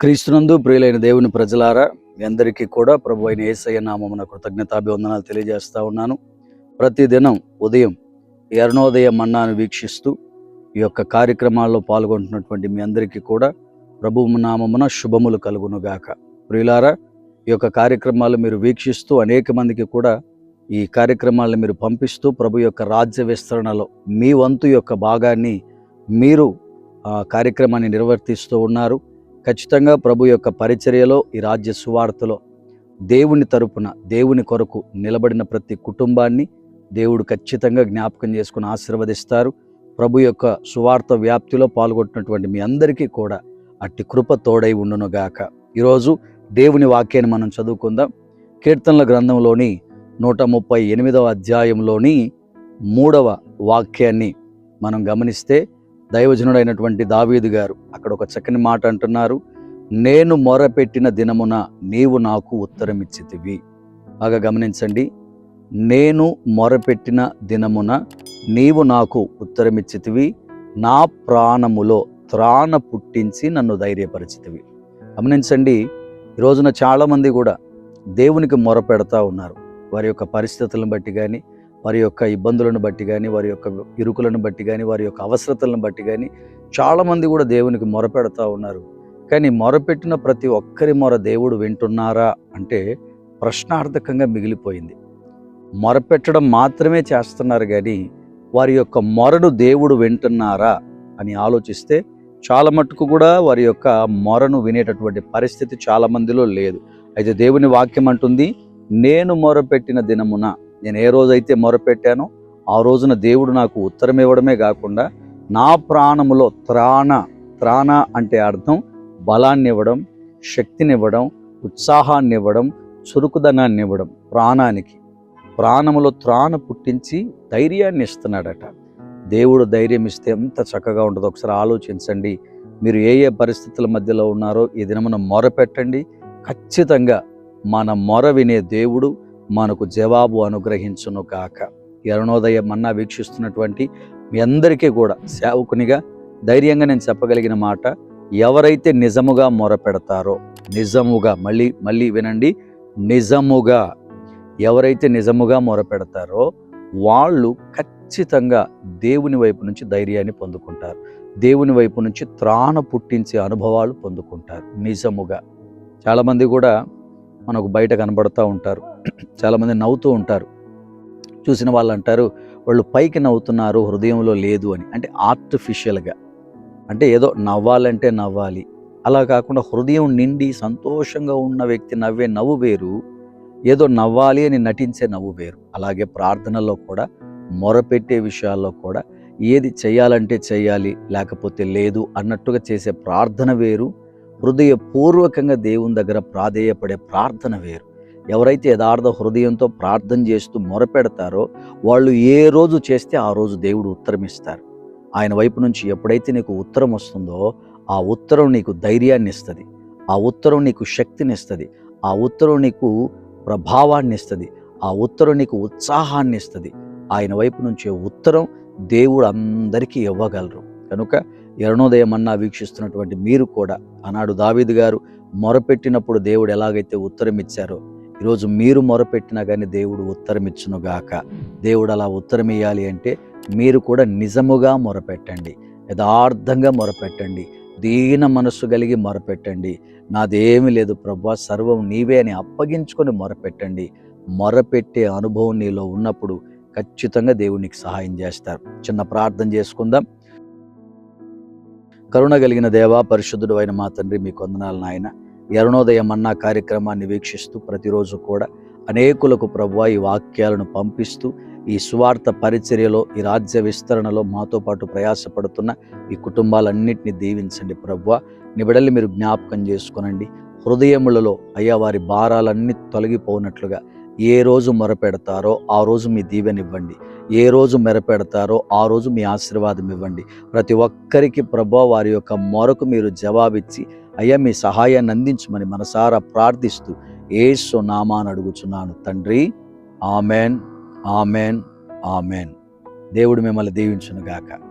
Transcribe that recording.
క్రీస్తునందు ప్రియులైన దేవుని ప్రజలారా మీ అందరికీ కూడా ప్రభు అయిన ఏసయ్య నామమున కృతజ్ఞతాభివందనాలు తెలియజేస్తా ఉన్నాను. ప్రతిదినం ఉదయం ఈ అరుణోదయ మన్నాను వీక్షిస్తూ ఈ యొక్క కార్యక్రమాల్లో పాల్గొంటున్నటువంటి మీ అందరికీ కూడా ప్రభువు నామమున శుభములు కలుగునుగాక. ప్రియులారా ఈ యొక్క కార్యక్రమాలు మీరు వీక్షిస్తూ అనేక మందికి కూడా ఈ కార్యక్రమాలను మీరు పంపిస్తూ ప్రభు యొక్క రాజ్య విస్తరణలో మీ వంతు యొక్క భాగాన్ని మీరు కార్యక్రమాన్ని నిర్వర్తిస్తూ ఉన్నారు. ఖచ్చితంగా ప్రభు యొక్క పరిచర్యలో ఈ రాజ్య సువార్తలో దేవుని తరపున దేవుని కొరకు నిలబడిన ప్రతి కుటుంబాన్ని దేవుడు ఖచ్చితంగా జ్ఞాపకం చేసుకుని ఆశీర్వదిస్తారు. ప్రభు యొక్క సువార్త వ్యాప్తిలో పాల్గొట్టినటువంటి మీ అందరికీ కూడా అట్టి కృప తోడై ఉండునుగాక ఈరోజు దేవుని వాక్యాన్ని మనం చదువుకుందాం. కీర్తనల గ్రంథంలోని నూట ముప్పై ఎనిమిదవ అధ్యాయంలోని మూడవ వాక్యాన్ని మనం గమనిస్తే దైవజనుడైనటువంటి దావీదు గారు అక్కడ ఒక చక్కని మాట అంటున్నారు నేను మొరపెట్టిన దినమున నీవు నాకు ఉత్తరం ఇచ్చితివి బాగా గమనించండి నేను మొరపెట్టిన దినమున నీవు నాకు ఉత్తరం ఇచ్చితివి నా ప్రాణములో త్రాణ పుట్టించి నన్ను ధైర్యపరిచితివి. గమనించండి ఈ రోజున చాలామంది కూడా దేవునికి మొరపెడతా ఉన్నారు. వారి యొక్క పరిస్థితులను బట్టి కానీ వారి యొక్క ఇబ్బందులను బట్టి కానీ వారి యొక్క ఇరుకులను బట్టి కానీ వారి యొక్క అవసరతలను బట్టి కానీ చాలామంది కూడా దేవునికి మొరపెడతా ఉన్నారు. కానీ మొరపెట్టిన ప్రతి ఒక్కరి మొర దేవుడు వింటున్నారా అంటే ప్రశ్నార్థకంగా మిగిలిపోయింది. మొరపెట్టడం మాత్రమే చేస్తున్నారు కానీ వారి యొక్క మొరను దేవుడు వింటున్నారా అని ఆలోచిస్తే చాలా మట్టుకు కూడా వారి యొక్క మొరను వినేటటువంటి పరిస్థితి చాలా మందిలో లేదు. అయితే దేవుని వాక్యం అంటుంది నేను మొరపెట్టిన దినమున నేను ఏ రోజైతే మొరపెట్టానో ఆ రోజున దేవుడు నాకు ఉత్తరం ఇవ్వడమే కాకుండా నా ప్రాణములో త్రాణ త్రాణ అంటే అర్థం బలాన్ని ఇవ్వడం శక్తినివ్వడం ఉత్సాహాన్ని ఇవ్వడం చురుకుదనాన్ని ఇవ్వడం ప్రాణానికి. ప్రాణములో త్రాణ పుట్టించి ధైర్యాన్ని ఇస్తున్నాడట. దేవుడు ధైర్యం ఇస్తే ఎంత చక్కగా ఉంటుందో ఒకసారి ఆలోచించండి. మీరు ఏ ఏ పరిస్థితుల మధ్యలో ఉన్నారో ఈ దినమున మొరపెట్టండి. ఖచ్చితంగా మన మొర వినే దేవుడు మనకు జవాబు అనుగ్రహించును కాక ఈ అరుణోదయ మన్నా వీక్షిస్తున్నటువంటి మీ అందరికీ కూడా సేవకునిగా ధైర్యంగా నేను చెప్పగలిగిన మాట ఎవరైతే నిజముగా మొరపెడతారో నిజముగా మళ్ళీ మళ్ళీ వినండి నిజముగా ఎవరైతే నిజముగా మొరపెడతారో వాళ్ళు ఖచ్చితంగా దేవుని వైపు నుంచి ధైర్యాన్ని పొందుకుంటారు. దేవుని వైపు నుంచి త్రాణ పుట్టించే అనుభవాలు పొందుకుంటారు. నిజముగా. చాలామంది కూడా మనకు బయట కనబడుతూ ఉంటారు. చాలామంది నవ్వుతూ ఉంటారు. చూసిన వాళ్ళు అంటారు వాళ్ళు పైకి నవ్వుతున్నారు హృదయంలో లేదు అని. అంటే ఆర్టిఫిషియల్గా అంటే ఏదో నవ్వాలంటే నవ్వాలి. అలా కాకుండా హృదయం నిండి సంతోషంగా ఉన్న వ్యక్తి నవ్వే నవ్వు వేరు. ఏదో నవ్వాలి అని నటించే నవ్వు వేరు. అలాగే ప్రార్థనలో కూడా మొరపెట్టే విషయాల్లో కూడా ఏది చేయాలంటే చేయాలి లేకపోతే లేదు అన్నట్టుగా చేసే ప్రార్థన వేరు. హృదయపూర్వకంగా దేవుని దగ్గర ప్రాధేయపడే ప్రార్థన వేరు. ఎవరైతే యథార్థ హృదయంతో ప్రార్థన చేస్తూ మొరపెడతారో వాళ్ళు ఏ రోజు చేస్తే ఆ రోజు దేవుడు ఉత్తరం ఇస్తారు ఆయన వైపు నుంచి ఎప్పుడైతే నీకు ఉత్తరం వస్తుందో ఆ ఉత్తరం నీకు ధైర్యాన్ని ఇస్తుంది. ఆ ఉత్తరం నీకు శక్తిని ఇస్తుంది. ఆ ఉత్తరం నీకు ప్రభావాన్ని ఇస్తుంది. ఆ ఉత్తరం నీకు ఉత్సాహాన్ని ఇస్తుంది. ఆయన వైపు నుంచే ఉత్తరం దేవుడు అందరికీ ఇవ్వగలరు. కనుక ఎరణోదయం అన్నా వీక్షిస్తున్నటువంటి మీరు కూడా ఆనాడు దావీదు గారు మొరపెట్టినప్పుడు దేవుడు ఎలాగైతే ఉత్తరం ఇచ్చారో ఈరోజు మీరు మొరపెట్టినా కానీ దేవుడు ఉత్తరం ఇచ్చునుగాక దేవుడు అలా ఉత్తరం ఇవ్వాలి అంటే మీరు కూడా నిజముగా మొరపెట్టండి యథార్థంగా మొరపెట్టండి దీన మనస్సు కలిగి మొరపెట్టండి. నాదేమీ లేదు ప్రభా సర్వం నీవే అని అప్పగించుకొని మొరపెట్టండి. మొరపెట్టే అనుభవం నీలో ఉన్నప్పుడు ఖచ్చితంగా దేవునికి సహాయం చేస్తారు. చిన్న ప్రార్థన చేసుకుందాం. కరుణ కలిగిన దేవా పరిశుద్ధుడు అయిన మా తండ్రి మీ కొందనాలు నాయన. అరుణోదయం అన్న కార్యక్రమాన్ని వీక్షిస్తూ ప్రతిరోజు కూడా అనేకులకు ప్రభు ఈ వాక్యాలను పంపిస్తూ ఈ స్వార్థ పరిచర్యలో ఈ రాజ్య విస్తరణలో మాతో పాటు ప్రయాసపడుతున్న ఈ కుటుంబాలన్నింటినీ దీవించండి ప్రభు నిబిడల్ని మీరు జ్ఞాపకం చేసుకునండి. హృదయములలో అయ్యా వారి భారాలన్నీ తొలగిపోనట్లుగా ఏ రోజు మొరపెడతారో ఆ రోజు మీ దీవెనివ్వండి. ఏ రోజు మెరపెడతారో ఆ రోజు మీ ఆశీర్వాదం ఇవ్వండి ప్రతి ఒక్కరికి ప్రభా వారి యొక్క మొరకు మీరు జవాబిచ్చి అయ్యా మీ సహాయాన్ని అందించమని మనసారా ప్రార్థిస్తూ ఏసు నామాను అడుగుచున్నాను తండ్రి. Amen amen amen. దేవుడు మిమ్మల్ని దీవించునుగాక. గాక